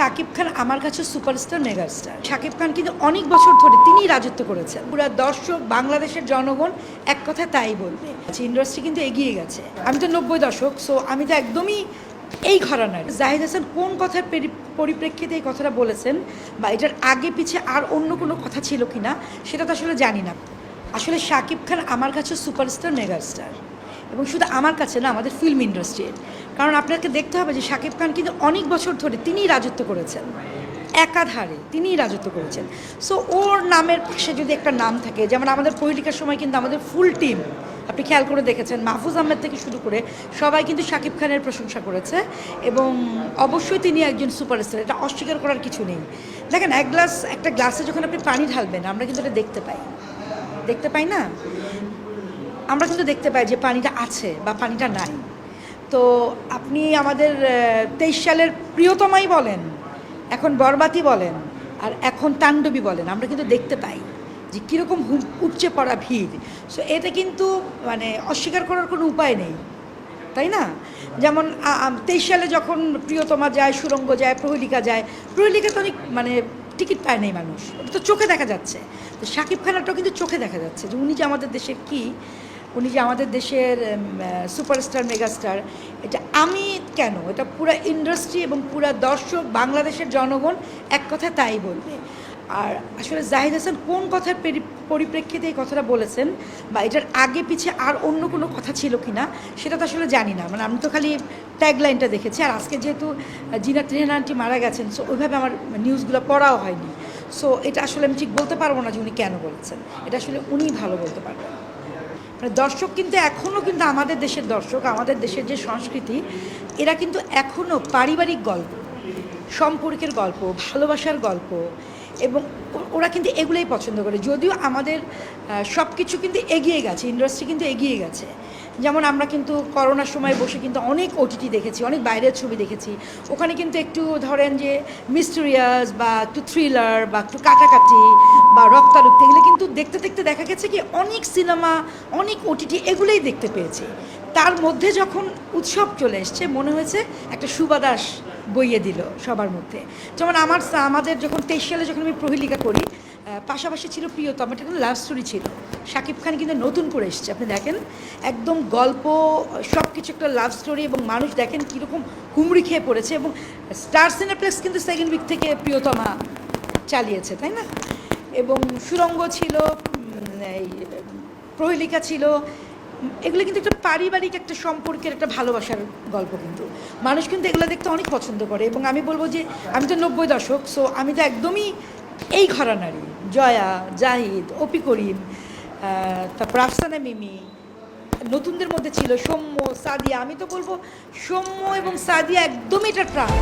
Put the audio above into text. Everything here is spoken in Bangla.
শাকিব খান আমার কাছে সুপারস্টার, মেগাস্টার। শাকিব খান কিন্তু অনেক বছর ধরে তিনিই রাজত্ব করেছেন। পুরো দর্শক, বাংলাদেশের জনগণ এক কথা তাই বলবে। ইন্ডাস্ট্রি কিন্তু এগিয়ে গেছে। আমি তো নব্বই দশক সো আমি তো একদমই এই ঘরানার। জাহিদ হাসান কোন কথার পরিপ্রেক্ষিতে এই কথাটা বলেছেন বা এটার আগে পিছে আর অন্য কোনো কথা ছিল কিনা, সেটা তো আসলে জানি না। আসলে শাকিব খান আমার কাছে সুপারস্টার, মেগাস্টার। এবং শুধু আমার কাছে না, আমাদের ফিল্ম ইন্ডাস্ট্রির কারণ আপনাকে দেখতে হবে যে শাকিব খান কিন্তু অনেক বছর ধরে তিনিই রাজত্ব করেছেন। একাধারে তিনিই রাজত্ব করেছেন। সো ওর নামের পাশে যদি একটা নাম থাকে, যেমন আমাদের পরিলিকার সময় কিন্তু আমাদের ফুল টিম আপনি খেয়াল করে দেখেছেন, মাহফুজ আহমেদ থেকে শুরু করে সবাই কিন্তু শাকিব খানের প্রশংসা করেছে এবং অবশ্যই তিনি একজন সুপারস্টার এটা অস্বীকার করার কিছু নেই। দেখেন, এক গ্লাস একটা গ্লাসে যখন আপনি পানি ঢালবেন, আমরা কিন্তু এটা দেখতে পাই। দেখতে পাই না? আমরা কিন্তু দেখতে পাই যে পানিটা আছে বা পানিটা নাই। তো আপনি আমাদের তেইশ সালের প্রিয়তমাই বলেন, এখন বরবাতি বলেন, আর এখন তাণ্ডবী বলেন, আমরা কিন্তু দেখতে পাই যে কীরকম উপচে পড়া ভিড়। সো এটা কিন্তু মানে অস্বীকার করার কোনো উপায় নেই, তাই না? যেমন তেইশ সালে যখন প্রিয়তমা যায়, সুরঙ্গ যায়, প্রহেলিকা যায় প্রহেলিকা তো অনেক মানে টিকিট পায় নাই মানুষ। ওটা তো চোখে দেখা যাচ্ছে। তো শাকিব খানারটাও কিন্তু চোখে দেখা যাচ্ছে যে উনি যে আমাদের দেশের কি উনি যে আমাদের দেশের সুপারস্টার মেগাস্টার এটা আমি কেন? এটা পুরো ইন্ডাস্ট্রি এবং পুরো দর্শক, বাংলাদেশের জনগণ এক কথা তাই বলবে। আর আসলে জাহিদ হাসান কোন কথার পরিপ্রেক্ষিতে এই কথাটা বলেছেন বা এটার আগে পিছে আর অন্য কোনো কথা ছিল কি না সেটা তো আসলে জানি না। মানে আমি তো খালি ট্যাগলাইনটা দেখেছি। আর আজকে যেহেতু জিনা ত্রিহান মারা গেছেন সো ওইভাবে আমার নিউজগুলো পড়াও হয়নি। সো এটা আসলে আমি ঠিক বলতে পারব না যে উনি কেন বলেছেন। এটা আসলে উনি ভালো বলতে পারবেন। দর্শক কিন্তু এখনও কিন্তু আমাদের দেশের দর্শক, আমাদের দেশের যে সংস্কৃতি, এরা কিন্তু এখনও পারিবারিক গল্প, সম্পর্কের গল্প, ভালোবাসার গল্প এবং ওরা কিন্তু এগুলোই পছন্দ করে। যদিও আমাদের সব কিছু কিন্তু এগিয়ে গেছে ইন্ডাস্ট্রি কিন্তু এগিয়ে গেছে। যেমন আমরা কিন্তু করোনার সময় বসে কিন্তু অনেক ওটিটি দেখেছি, অনেক বাইরের ছবি দেখেছি। ওখানে কিন্তু একটু ধরেন যে মিস্টেরিয়াস বা একটু থ্রিলার বা একটু কাটাকাটি বা রক্তারক্তি এগুলো কিন্তু দেখতে দেখতে দেখা গেছে কি অনেক সিনেমা, অনেক ওটিটি এগুলোই দেখতে পেয়েছি। তার মধ্যে যখন উৎসব চলে এসছে, মনে হয়েছে একটা সুবাদাস বইয়ে দিল সবার মধ্যে। যেমন আমার আমাদের যখন তেইশ সালে যখন আমি প্রহেলিকা করি পাশাপাশি ছিল প্রিয়তম, এটা কিন্তু লাভ স্টোরি ছিল। শাকিব খান কিন্তু নতুন করে এসছে, আপনি দেখেন? একদম গল্প সব কিছু একটা লাভ স্টোরি এবং মানুষ দেখেন কীরকম হুমড়ি খেয়ে পড়েছে এবং স্টার সিনেপ্লেক্স কিন্তু সেকেন্ড উইক থেকে প্রিয়তমা চালিয়েছে, তাই না? এবং সুরঙ্গ ছিল এই, প্রহেলিকা ছিল। এগুলো কিন্তু একটা পারিবারিক একটা সম্পর্কের একটা ভালোবাসার গল্প কিন্তু। মানুষ কিন্তু এগুলো দেখতে অনেক পছন্দ করে এবং আমি বলব যে, আমি তো নব্বই দশক সো আমি তো একদমই এই ঘরানারই। জয়া, জাহিদ, অপি করিম তারপর আফসানা মিমি, নতুনদের মধ্যে ছিল সৌম্য, সাদিয়া। আমি তো বলব সৌম্য এবং সাদিয়া একদমই এটা প্রাণ।